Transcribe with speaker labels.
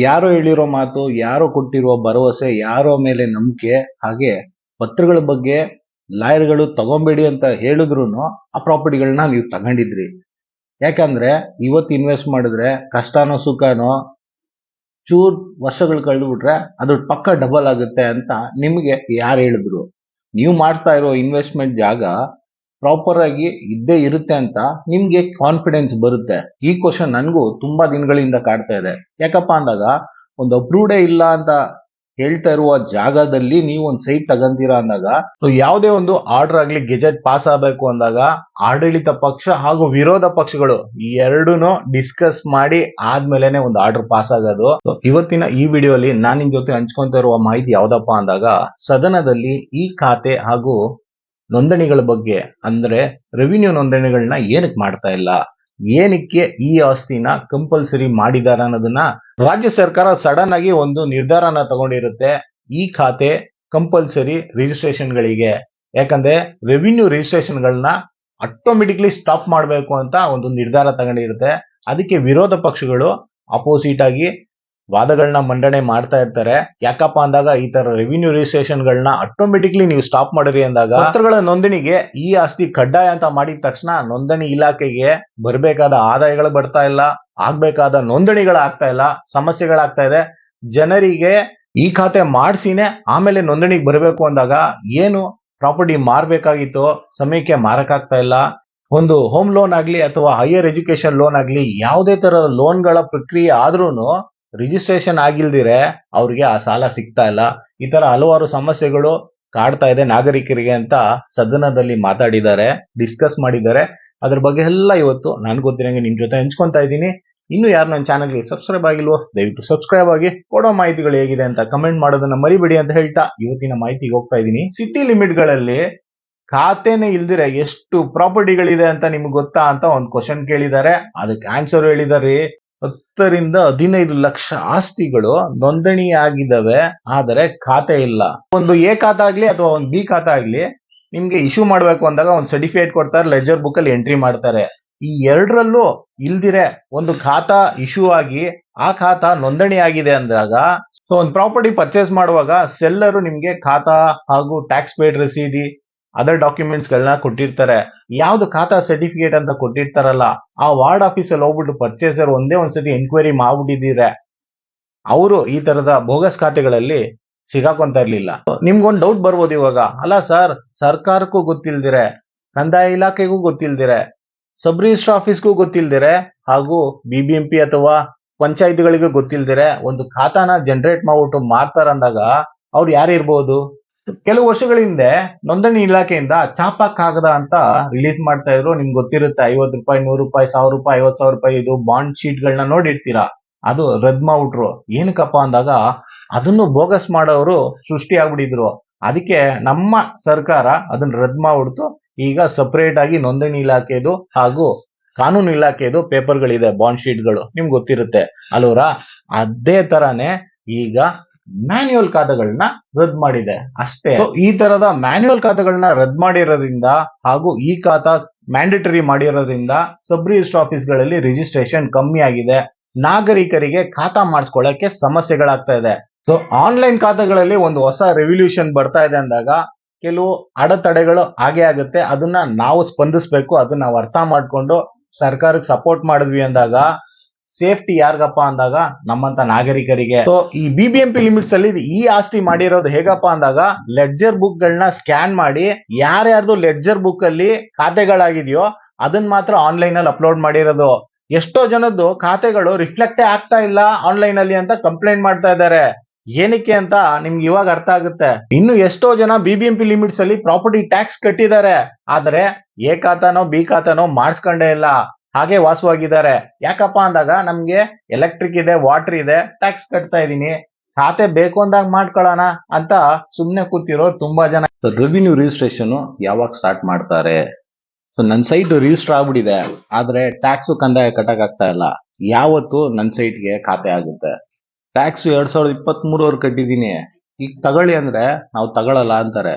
Speaker 1: ಯಾರೋ ಹೇಳಿರೋ ಮಾತು, ಯಾರೋ ಕೊಟ್ಟಿರುವ ಭರವಸೆ, ಯಾರೋ ಮೇಲೆ ನಂಬಿಕೆ, ಹಾಗೆ ಪತ್ರಗಳ ಬಗ್ಗೆ ಲಾಯರ್ಗಳು ತಗೊಂಬೇಡಿ ಅಂತ ಹೇಳಿದ್ರು ಆ ಪ್ರಾಪರ್ಟಿಗಳನ್ನ ನೀವು ತಗೊಂಡಿದ್ರಿ. ಯಾಕಂದ್ರೆ ಇವತ್ತು ಇನ್ವೆಸ್ಟ್ ಮಾಡಿದ್ರೆ ಕಷ್ಟನೋ ಸುಖನೋ ಚೂರ್ ವರ್ಷಗಳು ಕಳೆದ್ಬಿಟ್ರೆ ಅದ್ರ ಪಕ್ಕ ಡಬಲ್ ಆಗುತ್ತೆ ಅಂತ ನಿಮಗೆ ಯಾರು ಹೇಳಿದ್ರು. ನೀವು ಮಾಡ್ತಾ ಇರೋ ಇನ್ವೆಸ್ಟ್ಮೆಂಟ್ ಜಾಗ ಪ್ರಾಪರ್ ಆಗಿ ಇದ್ದೇ ಇರುತ್ತೆ ಅಂತ ನಿಮ್ಗೆ ಕಾನ್ಫಿಡೆನ್ಸ್ ಬರುತ್ತೆ. ಈ ಕ್ವಶನ್ ನನಗೂ ತುಂಬಾ ದಿನಗಳಿಂದ ಕಾಡ್ತಾ ಇದೆ. ಯಾಕಪ್ಪ ಅಂದಾಗ, ಒಂದು ಅಪ್ರೂವ್ಡೇ ಇಲ್ಲ ಅಂತ ಹೇಳ್ತಾ ಇರುವ ಜಾಗದಲ್ಲಿ ನೀವು ಒಂದು ಸೈಟ್ ತಗಂತೀರಾ ಅಂದಾಗ ಯಾವುದೇ ಒಂದು ಆರ್ಡರ್ ಆಗ್ಲಿ ಗೆಜೆಟ್ ಪಾಸ್ ಆಗಬೇಕು ಅಂದಾಗ, ಆಡಳಿತ ಪಕ್ಷ ಹಾಗೂ ವಿರೋಧ ಪಕ್ಷಗಳು ಎರಡೂನು ಡಿಸ್ಕಸ್ ಮಾಡಿ ಆದ್ಮೇಲೆನೆ ಒಂದು ಆರ್ಡರ್ ಪಾಸ್ ಆಗೋದು. ಇವತ್ತಿನ ಈ ವಿಡಿಯೋಲಿ ನಾನು ನಿಮ್ ಜೊತೆ ಹಂಚ್ಕೊಂತ ಇರುವ ಮಾಹಿತಿ ಯಾವ್ದಪ್ಪ ಅಂದಾಗ, ಸದನದಲ್ಲಿ ಈ ಖಾತೆ ಹಾಗೂ ನೋಂದಣಿಗಳ ಬಗ್ಗೆ ಅಂದ್ರೆ ರೆವಿನ್ಯೂ ನೋಂದಣಿಗಳನ್ನ ಏನಕ್ಕೆ ಮಾಡ್ತಾ ಇಲ್ಲ? ಏನಕ್ಕೆ ಈ ಆಸ್ತಿನ ಕಂಪಲ್ಸರಿ ಮಾಡಿದಾರ ಅನ್ನೋದನ್ನ ರಾಜ್ಯ ಸರ್ಕಾರ ಸಡನ್ ಆಗಿ ಒಂದು ನಿರ್ಧಾರನ ತಗೊಂಡಿರುತ್ತೆ ಈ ಖಾತೆ ಕಂಪಲ್ಸರಿ ರಿಜಿಸ್ಟ್ರೇಷನ್ ಗಳಿಗೆ ಯಾಕಂದ್ರೆ ರೆವಿನ್ಯೂ ರಿಜಿಸ್ಟ್ರೇಷನ್ ಗಳನ್ನ ಆಟೋಮೆಟಿಕ್ಲಿ ಸ್ಟಾಪ್ ಮಾಡಬೇಕು ಅಂತ ಒಂದು ನಿರ್ಧಾರ ತಗೊಂಡಿರುತ್ತೆ. ಅದಕ್ಕೆ ವಿರೋಧ ಪಕ್ಷಗಳು ಅಪೋಸಿಟ್ ಆಗಿ ವಾದಗಳನ್ನ ಮಂಡನೆ ಮಾಡ್ತಾ ಇರ್ತಾರೆ. ಯಾಕಪ್ಪ ಅಂದಾಗ ಈ ತರ ರೆವಿನ್ಯೂ ರಿಜಿಸ್ಟ್ರೇಷನ್ ಗಳನ್ನ ಆಟೋಮೆಟಿಕ್ಲಿ ನೀವು ಸ್ಟಾಪ್ ಮಾಡಿರಿ ಅಂದಾಗ ಪತ್ರಗಳ ನೋಂದಣಿಗೆ ಈ ಆಸ್ತಿ ಕಡ್ಡಾಯ ಅಂತ ಮಾಡಿದ ತಕ್ಷಣ ನೋಂದಣಿ ಇಲಾಖೆಗೆ ಬರಬೇಕಾದ ಆದಾಯಗಳು ಬರ್ತಾ ಇಲ್ಲ ಆಗ್ಬೇಕಾದ ನೋಂದಣಿಗಳು ಆಗ್ತಾ ಇಲ್ಲ ಸಮಸ್ಯೆಗಳಾಗ್ತಾ ಇದೆ. ಜನರಿಗೆ ಈ ಖಾತೆ ಮಾಡಿಸಿನೇ ಆಮೇಲೆ ನೋಂದಣಿಗೆ ಬರಬೇಕು ಅಂದಾಗ ಏನು ಪ್ರಾಪರ್ಟಿ ಮಾರ್ಬೇಕಾಗಿತ್ತು ಸಮಯಕ್ಕೆ ಮಾರಕ್ಕಾಗ್ತಾ ಇಲ್ಲ. ಒಂದು ಹೋಮ್ ಲೋನ್ ಆಗ್ಲಿ ಅಥವಾ ಹೈಯರ್ ಎಜುಕೇಶನ್ ಲೋನ್ ಆಗ್ಲಿ ಯಾವುದೇ ತರದ ಲೋನ್ಗಳ ಪ್ರಕ್ರಿಯೆ ಆದ್ರೂನು ರಿಜಿಸ್ಟ್ರೇಷನ್ ಆಗಿಲ್ದಿರೆ ಅವ್ರಿಗೆ ಆ ಸಾಲ ಸಿಗ್ತಾ ಇಲ್ಲ. ಈ ತರ ಹಲವಾರು ಸಮಸ್ಯೆಗಳು ಕಾಡ್ತಾ ಇದೆ ನಾಗರಿಕರಿಗೆ ಅಂತ ಸದನದಲ್ಲಿ ಮಾತಾಡಿದ್ದಾರೆ ಡಿಸ್ಕಸ್ ಮಾಡಿದ್ದಾರೆ. ಅದ್ರ ಬಗ್ಗೆ ಎಲ್ಲ ಇವತ್ತು ನಾನು ಗೊತ್ತಿರಂಗೆ ನಿಮ್ ಜೊತೆ ಹಂಚ್ಕೊತಾ ಇದ್ದೀನಿ. ಇನ್ನು ಯಾರು ನನ್ನ ಚಾನಲ್ಗೆ ಸಬ್ಸ್ಕ್ರೈಬ್ ಆಗಿಲ್ವೋ, ದಯವಿಟ್ಟು ಸಬ್ಸ್ಕ್ರೈಬ್ ಆಗಿ ಕೊಡೋ ಮಾಹಿತಿಗಳು ಹೇಗಿದೆ ಅಂತ ಕಮೆಂಟ್ ಮಾಡೋದನ್ನ ಮರಿಬೇಡಿ ಅಂತ ಹೇಳ್ತಾ ಇವತ್ತಿನ ಮಾಹಿತಿಗೆ ಹೋಗ್ತಾ ಇದ್ದೀನಿ. ಸಿಟಿ ಲಿಮಿಟ್ಗಳಲ್ಲಿ ಖಾತೆನೇ ಇಲ್ದಿರೆ ಎಷ್ಟು ಪ್ರಾಪರ್ಟಿಗಳಿದೆ ಅಂತ ನಿಮ್ಗೆ ಗೊತ್ತಾ ಅಂತ ಒಂದು ಕ್ವಶನ್ ಕೇಳಿದ್ದಾರೆ. ಅದಕ್ಕೆ ಆನ್ಸರ್ ಹೇಳಿದ್ದಾರೆ. ಹತ್ತರಿಂದ ಹದಿನೈದು ಲಕ್ಷ ಆಸ್ತಿಗಳು ನೋಂದಣಿ ಆಗಿದ್ದಾವೆ ಆದರೆ ಖಾತೆ ಇಲ್ಲ. ಒಂದು ಎ ಖಾತೆ ಆಗ್ಲಿ ಅಥವಾ ಒಂದು ಬಿ ಖಾತೆ ಆಗ್ಲಿ, ನಿಮ್ಗೆ ಇಶ್ಯೂ ಮಾಡ್ಬೇಕು ಅಂದಾಗ ಒಂದು ಸರ್ಟಿಫಿಕೇಟ್ ಕೊಡ್ತಾರೆ ಲೆಜರ್ ಬುಕ್ ಅಲ್ಲಿ ಎಂಟ್ರಿ ಮಾಡ್ತಾರೆ. ಈ ಎರಡರಲ್ಲೂ ಇಲ್ದಿರೆ ಒಂದು ಖಾತಾ ಇಶ್ಯೂ ಆಗಿ, ಆ ಖಾತಾ ನೋಂದಣಿ ಆಗಿದೆ ಅಂದಾಗ ಸೊ ಒಂದು ಪ್ರಾಪರ್ಟಿ ಪರ್ಚೇಸ್ ಮಾಡುವಾಗ ಸೆಲ್ಲರು ನಿಮ್ಗೆ ಖಾತಾ ಹಾಗೂ ಟ್ಯಾಕ್ಸ್ ಪೇಡ್ ರಸೀದಿ ಅದರ್ ಡಾಕ್ಯುಮೆಂಟ್ಸ್ ಗಳನ್ನ ಕೊಟ್ಟಿರ್ತಾರೆ. ಯಾವ್ದು ಖಾತಾ ಸರ್ಟಿಫಿಕೇಟ್ ಅಂತ ಕೊಟ್ಟಿರ್ತಾರಲ್ಲ, ಆ ವಾರ್ಡ್ ಆಫೀಸಲ್ಲಿ ಹೋಗ್ಬಿಟ್ಟು ಪರ್ಚೇಸರ್ ಒಂದೇ ಒಂದ್ಸತಿ ಎನ್ಕ್ವೈರಿ ಮಾಡ್ಬಿಟ್ಟಿದ್ದೀರಾ? ಅವರು ಈ ತರದ ಬೋಗಸ್ ಖಾತೆಗಳಲ್ಲಿ ಸಿಗಾಕೊಂತ ಇರ್ಲಿಲ್ಲ. ನಿಮ್ಗೊಂದು ಡೌಟ್ ಬರ್ಬೋದು ಇವಾಗ. ಅಲ್ಲ ಸರ್ ಸರ್ಕಾರಕ್ಕೂ ಗೊತ್ತಿಲ್ದಿರೆ, ಕಂದಾಯ ಇಲಾಖೆಗೂ ಗೊತ್ತಿಲ್ದಿರೆ ಸಬ್ ರಿಜಿಸ್ಟರ್ ಆಫೀಸ್ಗೂ ಗೊತ್ತಿಲ್ದಿರೆ, ಹಾಗೂ ಬಿ ಬಿ ಎಂ ಪಿ ಅಥವಾ ಪಂಚಾಯತ್ಗಳಿಗೂ ಗೊತ್ತಿಲ್ದಿರೆ, ಒಂದು ಖಾತಾನ ಜನರೇಟ್ ಮಾಡ್ಬಿಟ್ಟು ಮಾರ್ತಾರ ಅಂದಾಗ ಅವ್ರು ಯಾರು ಇರ್ಬೋದು ಕೆಲವು ವರ್ಷಗಳ ಹಿಂದೆ ನೋಂದಣಿ ಇಲಾಖೆಯಿಂದ ಚಾಪಾ ಕಾಗದ ಅಂತ ರಿಲೀಸ್ ಮಾಡ್ತಾ ಇದ್ರು. ನಿಮ್ಗೆ ಗೊತ್ತಿರುತ್ತೆ, ಐವತ್ತು ರೂಪಾಯಿ, ನೂರು ರೂಪಾಯಿ, ಸಾವಿರ ರೂಪಾಯಿ ಐವತ್ ಸಾವಿರ ರೂಪಾಯಿ ಇದು ಬಾಂಡ್ ಶೀಟ್ ಗಳನ್ನ ನೋಡಿರ್ತೀರಾ? ಅದು ರದ್ ಮಾಡ್ಬಿಟ್ರು. ಏನಕ್ಕಪ್ಪ ಅಂದಾಗ ಅದನ್ನು ಬೋಗಸ್ ಮಾಡೋರು ಸೃಷ್ಟಿ ಆಗ್ಬಿಟ್ಟಿದ್ರು ಅದಕ್ಕೆ ನಮ್ಮ ಸರ್ಕಾರ ಅದನ್ನ ರದ್ ಮಾಡ್ಬಿಡ್ತು. ಈಗ ಸಪರೇಟ್ ಆಗಿ ನೋಂದಣಿ ಇಲಾಖೆದು ಹಾಗೂ ಕಾನೂನು ಇಲಾಖೆದು ಪೇಪರ್ಗಳಿದೆ ಬಾಂಡ್ ಶೀಟ್ಗಳು ನಿಮ್ಗೆ ಗೊತ್ತಿರುತ್ತೆ ಅಲ್ವರ ಅದೇ ತರಾನೇ ಈಗ ಮ್ಯಾನ್ಯುಯಲ್ ಖಾತೆಗಳನ್ನ ರದ್ ಮಾಡಿದೆ. ಅಷ್ಟೇ. ಈ ತರದ ಮ್ಯಾನ್ಯುವಲ್ ಖಾತೆಗಳನ್ನ ರದ್ ಮಾಡಿರೋದ್ರಿಂದ ಹಾಗೂ ಈ ಖಾತಾ ಮ್ಯಾಂಡೇಟರಿ ಮಾಡಿರೋದ್ರಿಂದ ಸಬ್ ರಿಜಿಸ್ಟರ್ ಆಫೀಸ್ಗಳಲ್ಲಿ ರಿಜಿಸ್ಟ್ರೇಷನ್ ಕಮ್ಮಿ ಆಗಿದೆ. ನಾಗರಿಕರಿಗೆ ಖಾತಾ ಮಾಡಿಸ್ಕೊಳ್ಳಕ್ಕೆ ಸಮಸ್ಯೆಗಳಾಗ್ತಾ ಇದೆ. ಸೊ ಆನ್ಲೈನ್ ಖಾತೆಗಳಲ್ಲಿ ಒಂದು ಹೊಸ ರೆವಲ್ಯೂಷನ್ ಬರ್ತಾ ಇದೆ ಅಂದಾಗ ಕೆಲವು ಅಡೆತಡೆಗಳು ಹಾಗೆ ಆಗುತ್ತೆ. ಅದನ್ನ ನಾವು ಸ್ಪಂದಿಸ್ಬೇಕು. ಅದನ್ನ ನಾವು ಅರ್ಥ ಮಾಡ್ಕೊಂಡು ಸರ್ಕಾರಕ್ಕೆ ಸಪೋರ್ಟ್ ಮಾಡಿದ್ವಿ ಅಂದಾಗ ಸೇಫ್ಟಿ ಯಾರಿಗಪ್ಪ ಅಂದಾಗ ನಮ್ಮಂತ ನಾಗರಿಕರಿಗೆ. ಸೊ ಈ B B M P limits ಅಲ್ಲಿ ಈ ಆಸ್ತಿ ಮಾಡಿರೋದು ಹೇಗಪ್ಪ ಅಂದಾಗ ಲೆಡ್ಜರ್ ಬುಕ್ ಗಳನ್ನ ಸ್ಕ್ಯಾನ್ ಮಾಡಿ ಯಾರ್ಯಾರ್ದು ಲೆಡ್ಜರ್ ಬುಕ್ ಅಲ್ಲಿ ಖಾತೆಗಳಾಗಿದೆಯೋ ಅದನ್ನ ಮಾತ್ರ ಆನ್ಲೈನ್ ಅಲ್ಲಿ ಅಪ್ಲೋಡ್ ಮಾಡಿರೋದು. ಎಷ್ಟೋ ಜನದ್ದು ಖಾತೆಗಳು ರಿಫ್ಲೆಕ್ಟೇ ಆಗ್ತಾ ಇಲ್ಲ ಆನ್ಲೈನ್ ಅಲ್ಲಿ ಅಂತ ಕಂಪ್ಲೇಂಟ್ ಮಾಡ್ತಾ ಇದ್ದಾರೆ. ಏನಕ್ಕೆ ಅಂತ ನಿಮ್ಗೆ ಇವಾಗ ಅರ್ಥ ಆಗುತ್ತೆ. ಇನ್ನು ಎಷ್ಟೋ ಜನ B B M P limits ಅಲ್ಲಿ ಪ್ರಾಪರ್ಟಿ ಟ್ಯಾಕ್ಸ್ ಕಟ್ಟಿದ್ದಾರೆ. ಆದ್ರೆ ಎ ಖಾತಾನೋ ಬಿ ಖಾತಾನೋ ಮಾಡಿಸ್ಕೊಂಡೇ ಇಲ್ಲ. ಹಾಗೆ ವಾಸವಾಗಿದ್ದಾರೆ. ಯಾಕಪ್ಪ ಅಂದಾಗ ನಮ್ಗೆ ಎಲೆಕ್ಟ್ರಿಕ್ ಇದೆ ವಾಟರ್ ಇದೆ ಟ್ಯಾಕ್ಸ್ ಕಟ್ತಾ ಇದೀನಿ ಖಾತೆ ಬೇಕು ಅಂದಾಗ ಮಾಡ್ಕೊಳ್ಳೋಣ ಅಂತ ಸುಮ್ನೆ ಕೂತಿರೋ ತುಂಬಾ ಜನ. ರೆವಿನ್ಯೂ ರಿಜಿಸ್ಟ್ರೇಷನ್ ಯಾವಾಗ ಸ್ಟಾರ್ಟ್ ಮಾಡ್ತಾರೆ? ಸೊ ನನ್ನ ಸೈಟ್ ರಿಜಿಸ್ಟರ್ ಆಗ್ಬಿಟ್ಟಿದೆ. ಆದ್ರೆ ಟ್ಯಾಕ್ಸ್ ಕಂದಾಯ ಕಟ್ಟಕ್ ಆಗ್ತಾ ಇಲ್ಲ. ಯಾವತ್ತು ನನ್ನ ಸೈಟ್ಗೆ ಖಾತೆ ಆಗುತ್ತೆ? ಟ್ಯಾಕ್ಸ್ ಎರಡ್ ಸಾವಿರದ ಇಪ್ಪತ್ತ್ ಮೂರವರೆಗೆ ಕಟ್ಟಿದೀನಿ ಈಗ ತಗೊಳ್ಳಿ ಅಂದ್ರೆ ನಾವು ತಗೊಳಲ್ಲ ಅಂತಾರೆ.